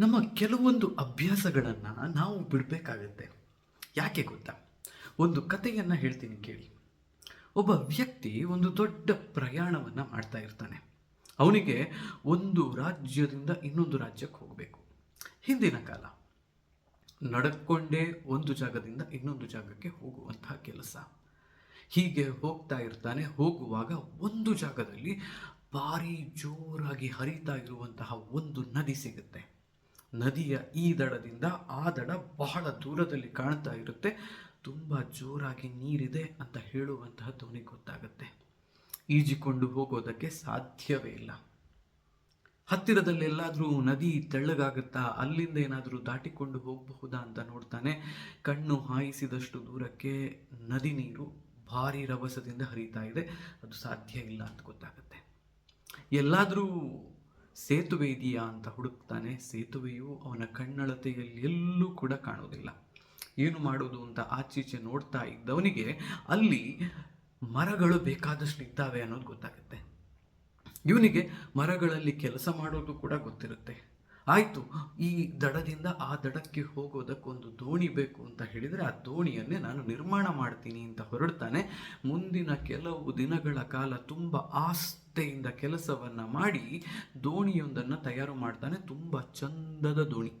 ನಮ್ಮ ಕೆಲವೊಂದು ಅಭ್ಯಾಸಗಳನ್ನು ನಾವು ಬಿಡಬೇಕಾಗತ್ತೆ. ಯಾಕೆ ಗೊತ್ತಾ? ಒಂದು ಕಥೆಯನ್ನು ಹೇಳ್ತೀನಿ ಕೇಳಿ. ಒಬ್ಬ ವ್ಯಕ್ತಿ ಒಂದು ದೊಡ್ಡ ಪ್ರಯಾಣವನ್ನು ಮಾಡ್ತಾ ಇರ್ತಾನೆ. ಅವನಿಗೆ ಒಂದು ರಾಜ್ಯದಿಂದ ಇನ್ನೊಂದು ರಾಜ್ಯಕ್ಕೆ ಹೋಗಬೇಕು. ಹಿಂದಿನ ಕಾಲ. ನಡ್ಕೊಂಡೇ ಒಂದು ಜಾಗದಿಂದ ಇನ್ನೊಂದು ಜಾಗಕ್ಕೆ ಹೋಗುವಂತಹ ಕೆಲಸ. ಹೀಗೆ ಹೋಗ್ತಾ ಇರ್ತಾನೆ. ಹೋಗುವಾಗ ಒಂದು ಜಾಗದಲ್ಲಿ ಭಾರಿ ಜೋರಾಗಿ ಹರಿತಾ ಇರುವಂತಹ ಒಂದು ನದಿ ಸಿಗುತ್ತೆ. ನದಿಯ ಈ ದಡದಿಂದ ಆ ದಡ ಬಹಳ ದೂರದಲ್ಲಿ ಕಾಣ್ತಾ ಇರುತ್ತೆ. ತುಂಬ ಜೋರಾಗಿ ನೀರಿದೆ ಅಂತ ಹೇಳುವಂತಹ ಧ್ವನಿ ಗೊತ್ತಾಗುತ್ತೆ. ಈಜಿಕೊಂಡು ಹೋಗೋದಕ್ಕೆ ಸಾಧ್ಯವೇ ಇಲ್ಲ. ಹತ್ತಿರದಲ್ಲಿ ಎಲ್ಲಾದರೂ ನದಿ ತೆಳ್ಳಗಾಗುತ್ತಾ ಅಲ್ಲಿಂದ ಏನಾದರೂ ದಾಟಿಕೊಂಡು ಹೋಗಬಹುದಾ ಅಂತ ನೋಡ್ತಾನೆ. ಕಣ್ಣು ಹಾಯಿಸಿದಷ್ಟು ದೂರಕ್ಕೆ ನದಿ ನೀರು ಭಾರಿ ರಭಸದಿಂದ ಹರಿತಾ ಇದೆ. ಅದು ಸಾಧ್ಯ ಇಲ್ಲ ಅಂತ ಗೊತ್ತಾಗುತ್ತೆ. ಎಲ್ಲಾದರೂ ಸೇತುವೆ ಇದೆಯಾ ಅಂತ ಹುಡುಕ್ತಾನೆ. ಸೇತುವೆಯು ಅವನ ಕಣ್ಣಳತೆಯಲ್ಲಿ ಎಲ್ಲೂ ಕೂಡ ಕಾಣೋದಿಲ್ಲ ಏನು ಮಾಡೋದು ಅಂತ ಆಚೀಚೆ ನೋಡ್ತಾ ಇದ್ದವನಿಗೆ ಅಲ್ಲಿ ಮರಗಳು ಬೇಕಾದಷ್ಟು ಇದ್ದಾವೆ ಅನ್ನೋದು ಗೊತ್ತಾಗುತ್ತೆ. ಇವನಿಗೆ ಮರಗಳಲ್ಲಿ ಕೆಲಸ ಮಾಡೋದು ಕೂಡ ಗೊತ್ತಿರುತ್ತೆ. ಆಯಿತು. ಈ ದಡದಿಂದ ಆ ದಡಕ್ಕೆ ಹೋಗೋದಕ್ಕೊಂದು ದೋಣಿ ಬೇಕು ಅಂತ ಹೇಳಿದರೆ ಆ ದೋಣಿಯನ್ನೇ ನಾನು ನಿರ್ಮಾಣ ಮಾಡ್ತೀನಿ ಅಂತ ಹೊರಡ್ತಾನೆ. ಮುಂದಿನ ಕೆಲವು ದಿನಗಳ ಕಾಲ ತುಂಬ ಆಸ್ತೆಯಿಂದ ಕೆಲಸವನ್ನು ಮಾಡಿ ದೋಣಿಯೊಂದನ್ನು ತಯಾರು ಮಾಡ್ತಾನೆ. ತುಂಬ ಚಂದದ ದೋಣಿ.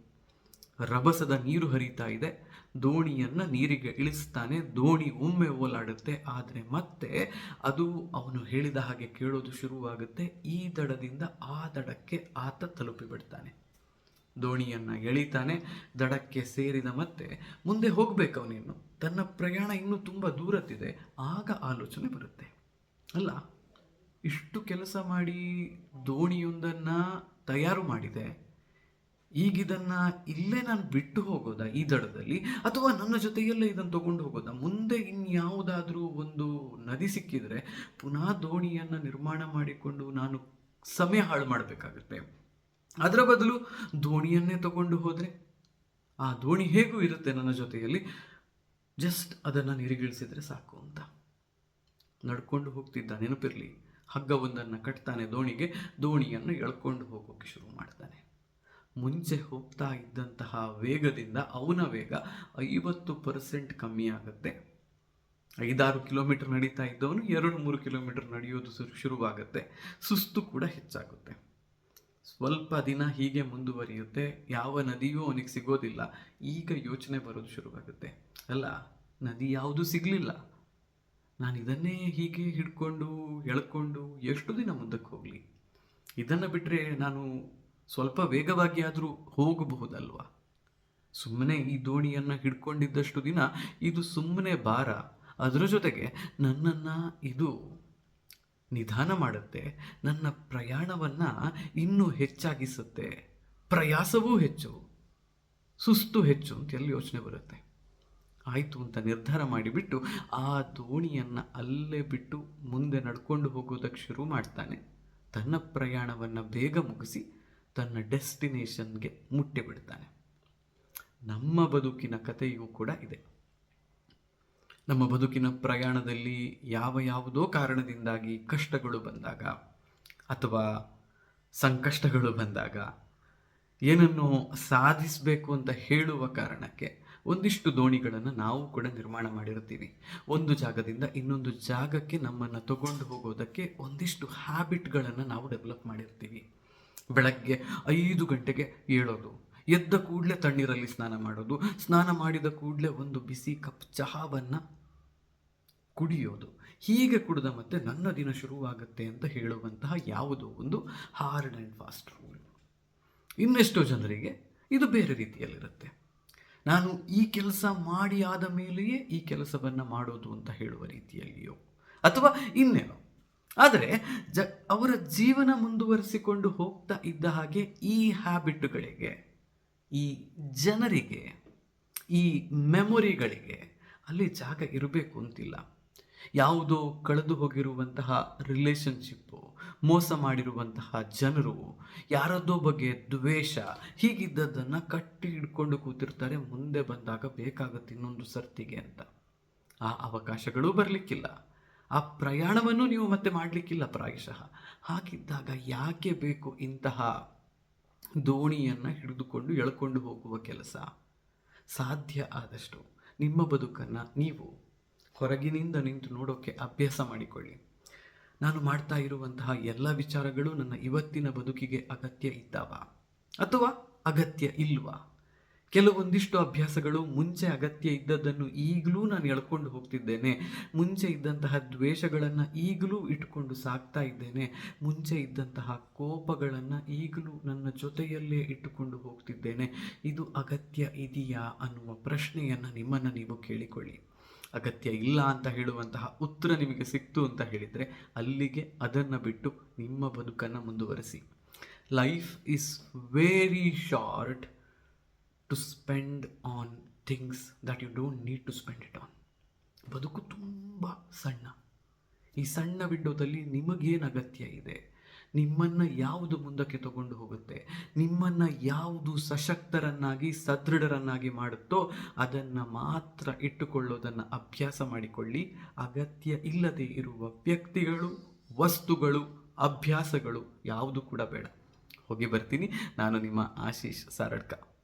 ರಭಸದ ನೀರು ಹರಿತಾ ಇದೆ. ದೋಣಿಯನ್ನು ನೀರಿಗೆ ಇಳಿಸ್ತಾನೆ. ದೋಣಿ ಒಮ್ಮೆ ಓಲಾಡುತ್ತೆ. ಆದರೆ ಮತ್ತೆ ಅದು ಅವನು ಹೇಳಿದ ಹಾಗೆ ಕೇಳೋದು ಶುರುವಾಗುತ್ತೆ. ಈ ದಡದಿಂದ ಆ ದಡಕ್ಕೆ ಆತ ತಲುಪಿಬಿಡ್ತಾನೆ. ದೋಣಿಯನ್ನು ಎಳಿತಾನೆ ದಡಕ್ಕೆ ಸೇರಿದ ಮತ್ತೆ ಮುಂದೆ ಹೋಗ್ಬೇಕು ಅವನಿನ್ನು ತನ್ನ ಪ್ರಯಾಣ ಇನ್ನೂ ತುಂಬ ದೂರತ್ತಿದೆ, ಆಗ ಆಲೋಚನೆ ಬರುತ್ತೆ. ಅಲ್ಲ, ಇಷ್ಟು ಕೆಲಸ ಮಾಡಿ ದೋಣಿಯೊಂದನ್ನು ತಯಾರು ಮಾಡಿದೆ, ಈಗಿದನ್ನು ಇಲ್ಲೇ ನಾನು ಬಿಟ್ಟು ಹೋಗೋದಾ ಈ ದಡದಲ್ಲಿ? ಅಥವಾ ನನ್ನ ಜೊತೆಯಲ್ಲೇ ಇದನ್ನು ತಗೊಂಡು ಹೋಗೋದಾ? ಮುಂದೆ ಇನ್ಯಾವುದಾದ್ರೂ ಒಂದು ನದಿ ಸಿಕ್ಕಿದರೆ ಪುನಃ ದೋಣಿಯನ್ನು ನಿರ್ಮಾಣ ಮಾಡಿಕೊಂಡು ನಾನು ಸಮಯ ಹಾಳು ಮಾಡಬೇಕಾಗುತ್ತೆ. ಅದರ ಬದಲು ದೋಣಿಯನ್ನೇ ತಗೊಂಡು ಹೋದರೆ? ಆ ದೋಣಿ ಹೇಗೂ ಇರುತ್ತೆ ನನ್ನ ಜೊತೆಯಲ್ಲಿ? ಜಸ್ಟ್ ಅದನ್ನು ನಿರಿಗಿಳಿಸಿದರೆ ಸಾಕು ಅಂತ. ನಡ್ಕೊಂಡು ಹೋಗ್ತಿದ್ದ ನೆನಪಿರಲಿ. ಹಗ್ಗವೊಂದನ್ನು ಕಟ್ತಾನೆ ದೋಣಿಗೆ, ದೋಣಿಯನ್ನು ಎಳ್ಕೊಂಡು ಹೋಗೋಕ್ಕೆ ಶುರು ಮಾಡ್ತಾನೆ. ಮುಂಚೆ ಹೋಗ್ತಾ ಇದ್ದಂತಹ ವೇಗದಿಂದ ಅವನ ವೇಗ ಐವತ್ತು ಪರ್ಸೆಂಟ್ ಕಮ್ಮಿ ಆಗುತ್ತೆ. ಐದಾರು ಕಿಲೋಮೀಟರ್ ನಡೀತಾ ಇದ್ದವನು ಎರಡು ಮೂರು ಕಿಲೋಮೀಟರ್ ನಡೆಯೋದು ಶುರು ಶುರುವಾಗುತ್ತೆ. ಸುಸ್ತು ಕೂಡ ಹೆಚ್ಚಾಗುತ್ತೆ. ಸ್ವಲ್ಪ ದಿನ ಹೀಗೆ ಮುಂದುವರಿಯುತ್ತೆ, ಯಾವ ನದಿಯೂ ಅವನಿಗೆ ಸಿಗೋದಿಲ್ಲ. ಈಗ ಯೋಚನೆ ಬರೋದು ಶುರುವಾಗುತ್ತೆ. ಅಲ್ಲ, ನದಿ ಯಾವುದು ಸಿಗಲಿಲ್ಲ. ನಾನು ಇದನ್ನೇ ಹೀಗೆ ಹಿಡ್ಕೊಂಡು, ಎಳ್ಕೊಂಡು ಎಷ್ಟು ದಿನ ಮುಂದಕ್ಕೆ ಹೋಗಲಿ? ಇದನ್ನು ಬಿಟ್ಟರೆ ನಾನು ಸ್ವಲ್ಪ ವೇಗವಾಗಿ ಆದರೂ ಹೋಗಬಹುದಲ್ವಾ? ಸುಮ್ಮನೆ ಈ ದೋಣಿಯನ್ನು ಹಿಡ್ಕೊಂಡಿದ್ದಷ್ಟು ದಿನ ಇದು ಸುಮ್ಮನೆ ಭಾರ. ಅದರ ಜೊತೆಗೆ ನನ್ನನ್ನು ಇದು ನಿಧಾನ ಮಾಡುತ್ತೆ, ನನ್ನ ಪ್ರಯಾಣವನ್ನು ಇನ್ನೂ ಹೆಚ್ಚಾಗಿಸುತ್ತೆ. ಪ್ರಯಾಸವೂ ಹೆಚ್ಚು, ಸುಸ್ತು ಹೆಚ್ಚು ಅಂತ ಎಲ್ಲಿ ಯೋಚನೆ ಬರುತ್ತೆ? ಆಯಿತು ಅಂತ ನಿರ್ಧಾರ ಮಾಡಿಬಿಟ್ಟು ಆ ದೋಣಿಯನ್ನು ಅಲ್ಲೇ ಬಿಟ್ಟು ಮುಂದೆ ನಡ್ಕೊಂಡು ಹೋಗೋದಕ್ಕೆ ಶುರು ಮಾಡ್ತಾನೆ. ತನ್ನ ಪ್ರಯಾಣವನ್ನು ಬೇಗ ಮುಗಿಸಿ ತನ್ನ ಡೆಸ್ಟಿನೇಷನ್ಗೆ ಮುಟ್ಟಿಬಿಡ್ತಾನೆ ನಮ್ಮ ಬದುಕಿನ ಕಥೆಯೂ ಕೂಡ ಇದೆ. ನಮ್ಮ ಬದುಕಿನ ಪ್ರಯಾಣದಲ್ಲಿ ಯಾವ ಯಾವುದೋ ಕಾರಣದಿಂದಾಗಿ ಕಷ್ಟಗಳು ಬಂದಾಗ ಅಥವಾ ಸಂಕಷ್ಟಗಳು ಬಂದಾಗ ಏನನ್ನು ಸಾಧಿಸಬೇಕು ಅಂತ ಹೇಳುವ ಕಾರಣಕ್ಕೆ ಒಂದಿಷ್ಟು ದೋಣಿಗಳನ್ನು ನಾವು ಕೂಡ ನಿರ್ಮಾಣ ಮಾಡಿರ್ತೀವಿ. ಒಂದು ಜಾಗದಿಂದ ಇನ್ನೊಂದು ಜಾಗಕ್ಕೆ ನಮ್ಮನ್ನು ತಗೊಂಡು ಹೋಗೋದಕ್ಕೆ ಒಂದಿಷ್ಟು ಹ್ಯಾಬಿಟ್ಗಳನ್ನು ನಾವು ಡೆವಲಪ್ ಮಾಡಿರ್ತೀವಿ. ಬೆಳಗ್ಗೆ ಐದು ಗಂಟೆಗೆ ಏಳೋದು ಎದ್ದ ಕೂಡಲೇ ತಣ್ಣೀರಲ್ಲಿ ಸ್ನಾನ ಮಾಡೋದು, ಸ್ನಾನ ಮಾಡಿದ ಕೂಡಲೇ ಒಂದು ಬಿಸಿ ಕಪ್ ಚಹಾವನ್ನು ಕುಡಿಯೋದು. ಹೀಗೆ ಕುಡಿದ ಮತ್ತೆ ನನ್ನ ದಿನ ಶುರುವಾಗುತ್ತೆ ಅಂತ ಹೇಳುವಂತಹ ಯಾವುದೋ ಒಂದು ಹಾರ್ಡ್ ಆ್ಯಂಡ್ ಫಾಸ್ಟ್ ರೂಲ್ ಇನ್ನೆಷ್ಟೋ ಜನರಿಗೆ ಇದು ಬೇರೆ ರೀತಿಯಲ್ಲಿರುತ್ತೆ. ನಾನು ಈ ಕೆಲಸ ಮಾಡಿ ಆದ ಮೇಲೆಯೇ ಈ ಕೆಲಸವನ್ನು ಮಾಡೋದು ಅಂತ ಹೇಳುವ ರೀತಿಯಲ್ಲಿಯೋ, ಅಥವಾ ಇನ್ನೇನೋ. ಆದರೆ ಜ, ಅವರ ಜೀವನ ಮುಂದುವರಿಸಿಕೊಂಡು ಹೋಗ್ತಾ ಇದ್ದ ಹಾಗೆ ಈ ಹ್ಯಾಬಿಟ್ಗಳಿಗೆ ಈ ಜನರಿಗೆ, ಈ ಮೆಮೊರಿಗಳಿಗೆ ಅಲ್ಲಿ ಜಾಗ ಇರಬೇಕು ಅಂತಿಲ್ಲ. ಯಾವುದೋ ಕಳೆದು ಹೋಗಿರುವಂತಹ ರಿಲೇಶನ್ಶಿಪ್ಪು ಮೋಸ ಮಾಡಿರುವಂತಹ ಜನರು, ಯಾರದ್ದೋ ಬಗ್ಗೆ ದ್ವೇಷ ಹೀಗಿದ್ದದನ್ನು ಕಟ್ಟಿ ಹಿಡ್ಕೊಂಡು ಕೂತಿರ್ತಾರೆ, ಮುಂದೆ ಬಂದಾಗ ಬೇಕಾಗುತ್ತೆ ಇನ್ನೊಂದು ಸರ್ತಿಗೆ ಅಂತ. ಆ ಅವಕಾಶಗಳು ಬರಲಿಕ್ಕಿಲ್ಲ. ಆ ಪ್ರಯಾಣವನ್ನು ನೀವು ಮತ್ತೆ ಮಾಡಲಿಕ್ಕಿಲ್ಲ ಪ್ರಾಯಶಃ. ಹಾಗಿದ್ದಾಗ ಯಾಕೆ ಬೇಕು ಇಂತಹ ದೋಣಿಯನ್ನು ಹಿಡಿದುಕೊಂಡು ಎಳ್ಕೊಂಡು ಹೋಗುವ ಕೆಲಸ ಸಾಧ್ಯ ಆದಷ್ಟು. ನಿಮ್ಮ ಬದುಕನ್ನು ನೀವು ಹೊರಗಿನಿಂದ ನಿಂತು ನೋಡೋಕ್ಕೆ ಅಭ್ಯಾಸ ಮಾಡಿಕೊಳ್ಳಿ. ನಾನು ಮಾಡ್ತಾ ಇರುವಂತಹ ಎಲ್ಲ ವಿಚಾರಗಳು ನನ್ನ ಇವತ್ತಿನ ಬದುಕಿಗೆ ಅಗತ್ಯ ಇದ್ದಾವ? ಅಥವಾ ಅಗತ್ಯ ಇಲ್ವಾ? ಕೆಲವೊಂದಿಷ್ಟು ಅಭ್ಯಾಸಗಳು ಮುಂಚೆ ಅಗತ್ಯ ಇದ್ದದ್ದನ್ನು ಈಗಲೂ ನಾನು ಎಳ್ಕೊಂಡು ಹೋಗ್ತಿದ್ದೇನೆ. ಮುಂಚೆ ಇದ್ದಂತಹ ದ್ವೇಷಗಳನ್ನು ಈಗಲೂ ಇಟ್ಕೊಂಡು ಸಾಕ್ತಾ ಇದ್ದೇನೆ. ಮುಂಚೆ ಇದ್ದಂತಹ ಕೋಪಗಳನ್ನು ಈಗಲೂ ನನ್ನ ಜೊತೆಯಲ್ಲೇ ಇಟ್ಟುಕೊಂಡು ಹೋಗ್ತಿದ್ದೇನೆ. ಇದು ಅಗತ್ಯ ಇದೆಯಾ ಅನ್ನುವ ಪ್ರಶ್ನೆಯನ್ನು ನಿಮ್ಮನ್ನು ನೀವು ಕೇಳಿಕೊಳ್ಳಿ. ಅಗತ್ಯ ಇಲ್ಲ ಅಂತ ಹೇಳುವಂತಹ ಉತ್ತರ ನಿಮಗೆ ಸಿಕ್ತು ಅಂತ ಹೇಳಿದರೆ ಅಲ್ಲಿಗೆ ಅದನ್ನು ಬಿಟ್ಟು ನಿಮ್ಮ ಬದುಕನ್ನು ಮುಂದುವರಿಸಿ. Life is very short to spend on things that you don't need to spend it on ಬದುಕು ತುಂಬ ಸಣ್ಣ. ಈ ಸಣ್ಣ ವಿಂಡೋದಲ್ಲಿ ನಿಮಗೇನು ಅಗತ್ಯ ಇದೆ? ನಿಮ್ಮನ್ನು ಯಾವುದು ಮುಂದಕ್ಕೆ ತಗೊಂಡು ಹೋಗುತ್ತೆ? ನಿಮ್ಮನ್ನು ಯಾವುದು ಸಶಕ್ತರನ್ನಾಗಿ, ಸದೃಢರನ್ನಾಗಿ ಮಾಡುತ್ತೋ ಅದನ್ನು ಮಾತ್ರ ಇಟ್ಟುಕೊಳ್ಳೋದನ್ನು ಅಭ್ಯಾಸ ಮಾಡಿಕೊಳ್ಳಿ. ಅಗತ್ಯ ಇಲ್ಲದೆ ಇರುವ ವ್ಯಕ್ತಿಗಳು, ವಸ್ತುಗಳು, ಅಭ್ಯಾಸಗಳು ಯಾವುದು ಕೂಡ ಬೇಡ. ಹೋಗಿ ಬರ್ತೀನಿ. ನಾನು ನಿಮ್ಮ ಆಶೀಶ್ ಸಾರಡ್ಕ.